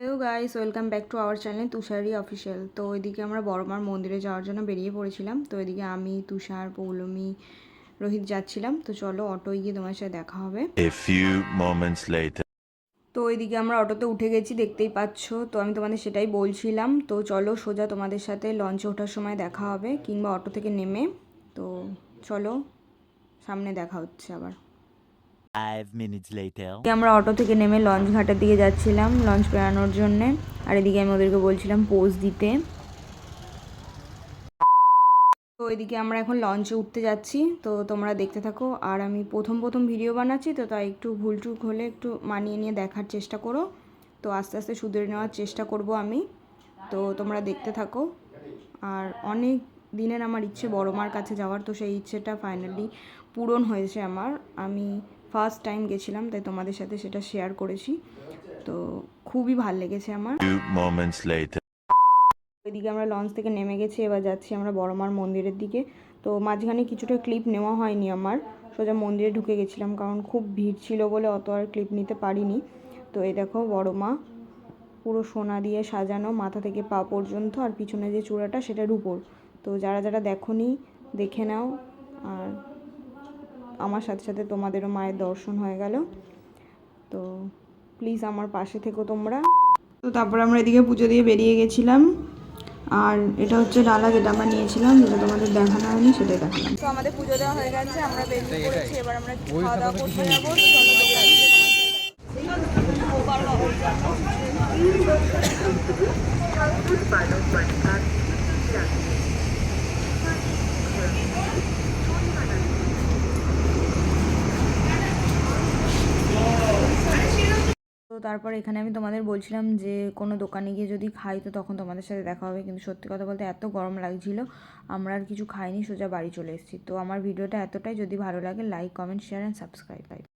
Hello guys welcome back to our channel Tushari official তো ওইদিকে আমরা বড়মার মন্দিরে যাওয়ার জন্য বেরিয়ে পড়েছিলাম। তো এদিকে আমি তুষার পৌলমি রোহিত যাচ্ছিলাম। তো চলো অটোয় গিয়ে তোমার সাথে দেখা হবে. তো ওইদিকে আমরা অটোতে উঠে গেছি দেখতেই পাচ্ছ। তো আমি তোমাদের সেটাই বলছিলাম। তো চলো সোজা তোমাদের সাথে লঞ্চে ওঠার সময় দেখা হবে কিংবা অটো থেকে নেমে। তো চলো সামনে দেখা হচ্ছে আবার। আমরা অটো থেকে নেমে লঞ্চ ঘাটের দিকে যাচ্ছিলাম লঞ্চ বেড়ানোর জন্যে। আর এদিকে আমি ওদেরকে বলছিলাম পোজ দিতে। তো এদিকে আমরা এখন লঞ্চে উঠতে যাচ্ছি। তো তোমরা দেখতে থাকো, আর আমি প্রথম প্রথম ভিডিও বানাচ্ছি, তো তাই একটু ভুল টুক হলে একটু মানিয়ে নিয়ে দেখার চেষ্টা করো। তো আস্তে আস্তে শুধরে নেওয়ার চেষ্টা করব আমি। তো তোমরা দেখতে থাকো। আর অনেক দিনের আমার ইচ্ছে বড় মার কাছে যাওয়ার, তো সেই ইচ্ছেটা ফাইনালি পূরণ হয়েছে আমার। আমি ফার্স্ট টাইম গেছিলাম তাই তোমাদের সাথে সেটা শেয়ার করেছি। তো খুবই ভালো লেগেছে আমার। ওইদিকে আমরা লঞ্চ থেকে নেমে গেছি এবার যাচ্ছি আমরা বড়মার মন্দিরের দিকে। তো মাঝখানে কিছুটা ক্লিপ নেওয়া হয়নি আমার সোজা মন্দিরে ঢুকে গেছিলাম কারণ খুব ভিড় ছিল বলে অত আর ক্লিপ নিতে পারিনি। তো এই দেখো বড়মা পুরো সোনা দিয়ে সাজানো মাথা থেকে পা পর্যন্ত আর পিছনে যে চূড়াটা সেটা রূপোর তো যারা যারা দেখোনি দেখে নাও আর আমার সাথে সাথে তোমাদেরও মায়ের দর্শন হয়ে গেল। তো প্লিজ আমার পাশে থেকো তোমরা। তো তারপর আমরা এদিকে পুজো দিয়ে বেরিয়ে গেছিলাম। আর এটা হচ্ছে ডালা যেটা আমরা নিয়েছিলাম যেটা তোমাদের দেখানো হয়নি সেটাই দেখালাম। তো আমাদের পুজো দেওয়া হয়ে গেছে আমরা বেরিয়ে পড়েছি এবার আমরা খাওয়া দাওয়া করতে যাব তো চলো দোকানে। তো তারপর এখানে আমি তোমাদের বলছিলাম যে কোনো দোকানে গিয়ে যদি খাই, তো তখন তোমাদের সাথে দেখা হবে। কিন্তু সত্যি কথা বলতে এত গরম লাগছিল, আমরা আর কিছু খাইনি, সোজা বাড়ি চলে এসেছি। তো আমার ভিডিওটা এতটাই। যদি ভালো লাগে like comment share and subscribe